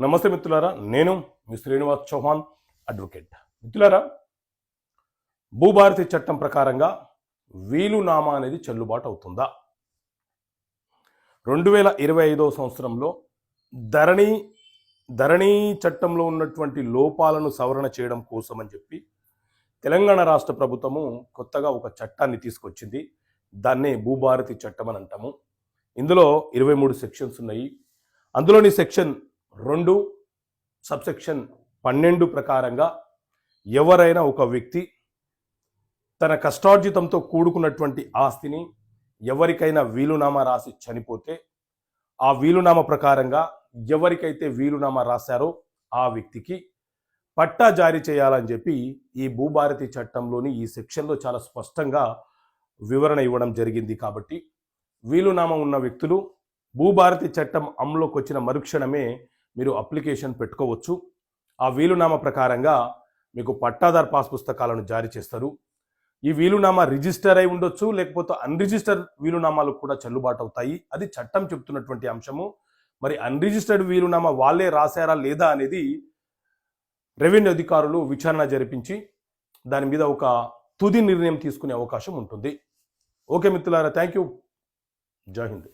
నమస్తే మిత్రులారా నేను మీ శ్రీనివాస్ చౌహాన్ అడ్వకేట్. మిత్రులారా భూభారతి చట్టం ప్రకారంగా వీలునామా అనేది చెల్లుబాటు అవుతుందా? రెండు వేల ఇరవై ఐదవ సంవత్సరంలో ధరణి ధరణి చట్టంలో ఉన్నటువంటి లోపాలను సవరణ చేయడం కోసం అని చెప్పి తెలంగాణ రాష్ట్ర ప్రభుత్వము కొత్తగా ఒక చట్టాన్ని తీసుకొచ్చింది. దాన్నే భూభారతి చట్టం అని అంటాము. ఇందులో ఇరవై మూడు సెక్షన్స్ ఉన్నాయి. అందులోని సెక్షన్ రెండు సబ్సెక్షన్ పన్నెండు ప్రకారంగా ఎవరైనా ఒక వ్యక్తి తన కష్టార్జితంతో కూడుకున్నటువంటి ఆస్తిని ఎవరికైనా వీలునామా రాసి చనిపోతే ఆ వీలునామా ప్రకారంగా ఎవరికైతే వీలునామా రాశారో ఆ వ్యక్తికి పట్టా జారీ చేయాలని చెప్పి ఈ భూభారతి చట్టంలోని ఈ సెక్షన్లో చాలా స్పష్టంగా వివరణ ఇవ్వడం జరిగింది కాబట్టి వీలునామా ఉన్న వ్యక్తులు భూభారతి చట్టం అమలులోకి వచ్చిన మరుక్షణమే మీరు అప్లికేషన్ పెట్టుకోవచ్చు. ఆ వీలునామా ప్రకారంగా మీకు పట్టాదార్ పాస్ పుస్తకాలను జారీ చేస్తారు. ఈ వీలునామా రిజిస్టర్ అయి ఉండొచ్చు లేకపోతే అన్రిజిస్టర్ వీలునామాలు కూడా చెల్లుబాటు అవుతాయి. అది చట్టం చెప్తున్నటువంటి అంశము. మరి అన్రిజిస్టర్డ్ వీలునామా వాళ్ళే రాశారా లేదా అనేది రెవెన్యూ అధికారులు విచారణ జరిపించి దాని మీద ఒక తుది నిర్ణయం తీసుకునే అవకాశం ఉంటుంది. ఓకే మిత్రులారా థ్యాంక్ యూ జై హింద్.